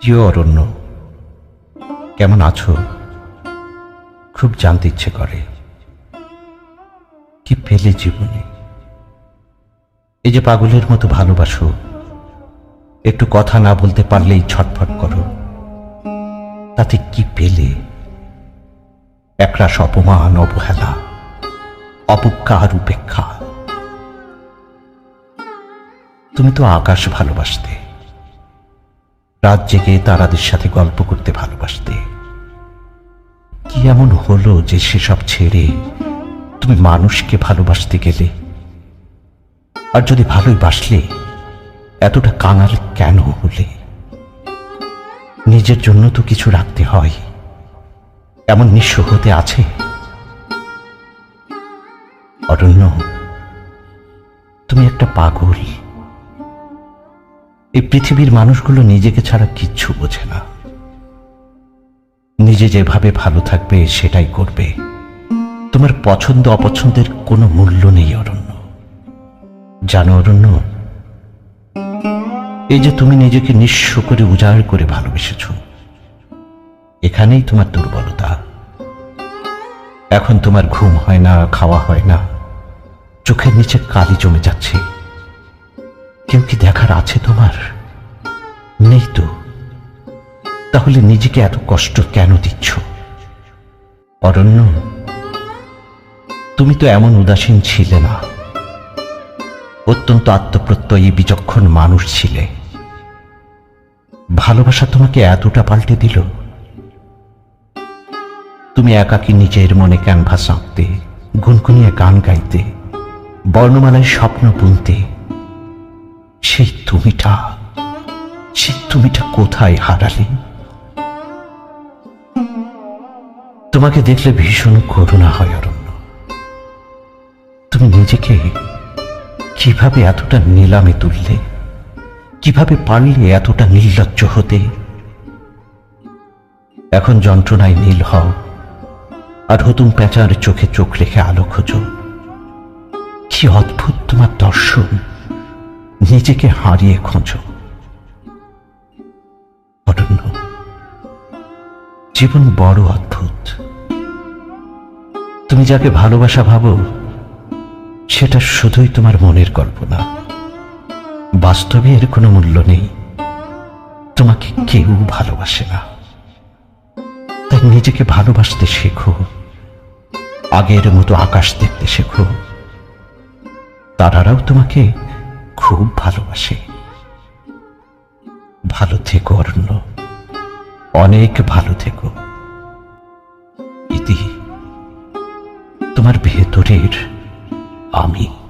প্রিয় অরণ্য, কেমন আছো? খুব জানতে ইচ্ছে করে। কি পেলে জীবনে? এই যে পাগলের মতো ভালোবাসো, একটু কথা না বলতে পারলেই ছটফট করো। তাতে কি পেলে? একরাশ অপমান, অবহেলা অপজ্ঞা আর উপেক্ষা। তুমি তো আকাশ ভালোবাসতে, রাত জেগে তারাদের সাথে গল্প করতে ভালোবাসতে। কি এমন হলো যে সেসব ছেড়ে তুমি মানুষকে ভালোবাসতে গেলে? আর যদি ভালোই বাসলে, এতটা কাঙাল কেন হলে? নিজের জন্য তো কিছু রাখতে হয়। এমন নিঃস্ব হতে আছে? অরণ্য, তুমি একটা পাগল এই পৃথিবীর মানুষগুলো নিজেকে ছাড়া কিচ্ছু বোঝে না। নিজে যেভাবে ভালো থাকবে, সেটাই করবে। তোমার পছন্দ, অপছন্দের কোনো মূল্য নেই, অরণ্য। জানো, অরণ্য, এই যে তুমি নিজেকে নিঃস্ব করে উজাড় করে ভালোবেসেছ, এখানেই তোমার দুর্বলতা। এখন তোমার ঘুম হয় না, খাওয়া হয় না। চোখের নিচে কালি জমে যাচ্ছে। কেউ কি দেখার আছে তোমার? নেই তো। তাহলে নিজেকে এত কষ্ট কেন দিচ্ছ? অরণ্য, তুমি তো এমন উদাসীন ছিলে না। অত্যন্ত আত্মপ্রত্যয়ী, বিচক্ষণ মানুষ ছিলে। ভালোবাসা তোমাকে এতটা পাল্টে দিল। তুমি একাকী নিজের মনে ক্যানভাস আঁকতে গুনগুনিয়ে গান গাইতে, বর্ণমালায় স্বপ্ন বুনতে, সেই তুমিটা সেই তুমিটা কোথায় হারালে? তোমাকে দেখলে ভীষণ করুণা হয়, অরণ্য। তুমি নিজেকে কীভাবে এতটা নিলামে তুললে, কীভাবে পারলে এতটা নির্লজ্জ হতে? এখন যন্ত্রণায় নীল হও। আর হতুম পেঁচার চোখে চোখ রেখে আলো খোঁজো। কি অদ্ভুত তোমার দর্শন। নিজেকে হারিয়ে খোঁজো। অরণ্য জীবন বড় অদ্ভুত। তুমি যাকে ভালোবাসা ভাবো, সেটা শুধুই তোমার মনের কল্পনা। বাস্তবে এর কোনো মূল্য নেই। তোমাকে কেউ ভালোবাসে না। নিজেকে ভালোবাসতে শেখো। আগের মতো আকাশ দেখতে শেখো। তারারাও তোমাকে খুব ভালোবাসে। ভালো থেকো, অরণ্য। অনেক ভালো থেকো। ইতি, তোমার ভেতরের আমি।